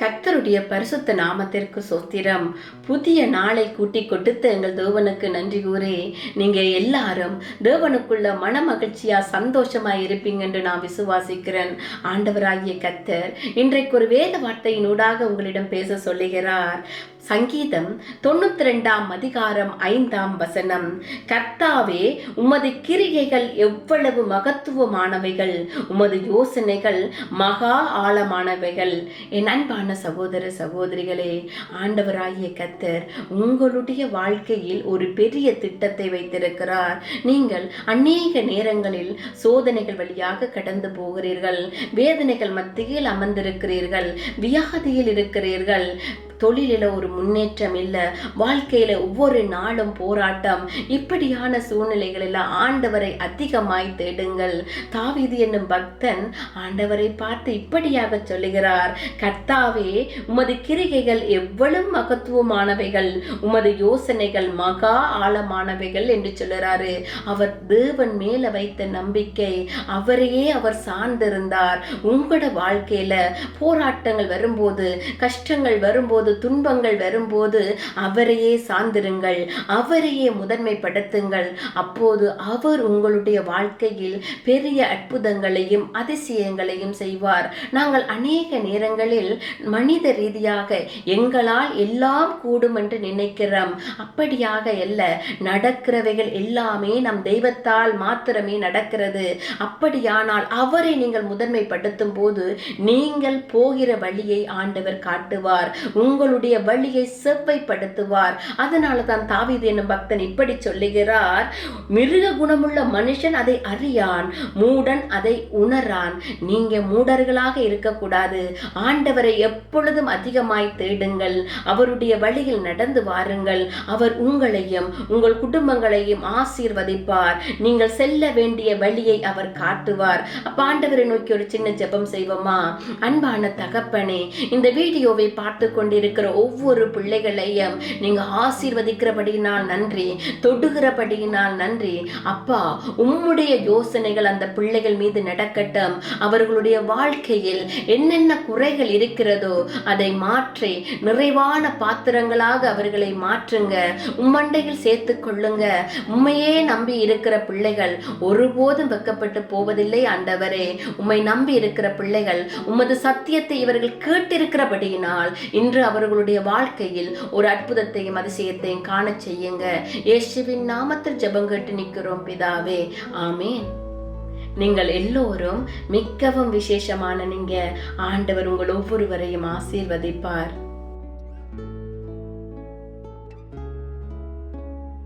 கர்த்தருடைய பரிசுத்த நாமத்திற்கு சோத்திரம். புதிய நாளை கூட்டி கொடுத்த எங்கள் தேவனுக்கு நன்றி கூறி நீங்க எல்லாரும் தேவனுக்குள்ள மன மகிழ்ச்சியா சந்தோஷமா இருப்பீங்க என்று நான் விசுவாசிக்கிறேன். ஆண்டவராகிய கர்த்தர் இன்றைக்கு ஒரு வேத வார்த்தையினூடாக உங்களிடம் பேச சொல்லுகிறார். சங்கீதம் தொண்ணூத்தி ரெண்டாம் அதிகாரம் ஐந்தாம் வசனம். கர்த்தாவே உமது கிரிகைகள் எவ்வளவு மகத்துவமானவைகள்! உமது யோசனைகள் மகா ஆழமானவைகள்! என் அன்பான சகோதர சகோதரிகளே ஆண்டவராகிய கர்த்தர் உங்களுடைய வாழ்க்கையில் ஒரு பெரிய திட்டத்தை வைத்திருக்கிறார். நீங்கள் அநேக நேரங்களில் சோதனைகள் வழியாக கடந்து போகிறீர்கள். வேதனைகள் மத்தியில் அமர்ந்திருக்கிறீர்கள். வியாதியில் இருக்கிறீர்கள். தொழிலில் ஒரு முன்னேற்றம் இல்லை. வாழ்க்கையில ஒவ்வொரு நாளும் போராட்டம். இப்படியான சூழ்நிலைகளில் ஆண்டவரை அதிகமாய் தேடுங்கள். தாவிது என்னும் பக்தன் ஆண்டவரை பார்த்து இப்படியாக சொல்லுகிறார். கர்த்தாவே உமது கிரிகைகள் எவ்வளவு மகத்துவமானவைகள். உமது யோசனைகள் மகா ஆழமானவைகள் என்று சொல்லுறாரு. அவர் தேவன் மேல வைத்த நம்பிக்கை. அவரையே அவர் சார்ந்திருந்தார். உங்களோட வாழ்க்கையில போராட்டங்கள் வரும்போது கஷ்டங்கள் வரும்போது துன்பங்கள் வரும்போது அவரையே சார்ந்திருங்கள் அவரையே முதன்மைப்படுத்துங்கள். அப்போது அவர் உங்களுடைய வாழ்க்கையில் பெரிய அற்புதங்களையும் அதிசயங்களையும் செய்வார். நாங்கள் அநேக நேரங்களில் மனித ரீதியாக எங்களால் எல்லாம் கூடும் என்று நினைக்கிறோம். அப்படியாக அல்ல நடக்கிறவைகள் எல்லாமே நம் தெய்வத்தால் மாத்திரமே நடக்கிறது. அப்படியானால் அவரை நீங்கள் முதன்மைப்படுத்தும் போது நீங்கள் போகிற வழியை ஆண்டவர் காட்டுவார். உங்களுடைய வழியை செவ்வைப்படுத்துவார். அதனால தான் தாவீது என்னும் பக்தன் இப்படி சொல்லுகிறார் மிருக குணமுள்ள மனுஷன் அதை அறியான் மூடன் அதை உணரான். நீங்க மூடர்களாக இருக்கக்கூடாது. ஆண்டவரை எப்பொழுதும் அதிகமாய் தேடுங்கள். அவருடைய வழியில் நடந்து வாருங்கள். அவர் உங்களையும் உங்கள் குடும்பங்களையும் ஆசீர்வதிப்பார். நீங்கள் செல்ல வேண்டிய வழியை அவர் காட்டுவார். அப்ப ஆண்டவரை நோக்கி ஒரு சின்ன ஜெபம் செய்வோமா? அன்பான தகப்பனே இந்த வீடியோவை பார்த்து இருக்கிற ஒவ்வொரு பிள்ளைகளையும் நீங்க ஆசீர்வதிக்கிறபடியினால் நன்றி தொடுகிறபடியினால் நன்றி. அப்பா உம்முடைய யோசனைகள் அந்த பிள்ளைகள் மீது நடக்கட்டும். அவர்களுடைய வாழ்க்கையில் என்னென்ன குறைகள் இருக்கிறதோ அதை மாற்றி நிறைவான பாத்திரங்களாக அவர்களை மாற்றுங்க. உம்மண்டையில் சேர்த்து கொள்ளுங்க. உண்மையே நம்பி இருக்கிற பிள்ளைகள் ஒருபோதும் வெக்கப்பட்டு போவதில்லை ஆண்டவரே. உம்மை நம்பி இருக்கிற பிள்ளைகள் உமது சத்தியத்தை இவர்கள் கேட்டிருக்கிறபடியினால் இன்று அவர் அவர்களுடைய வாழ்க்கையில் ஒரு அற்புதத்தையும் அதிசயத்தையும் காணச் செய்யுங்க. இயேசுவின் நாமத்தில் ஜெபம் கேட்டு நிற்கிறோம் பிதாவே. ஆமேன். நீங்கள் எல்லோரும் மிகவும் விசேஷமான நீங்க ஆண்டவர் உங்கள் ஒவ்வொருவரையும் ஆசீர்வதிப்பார்.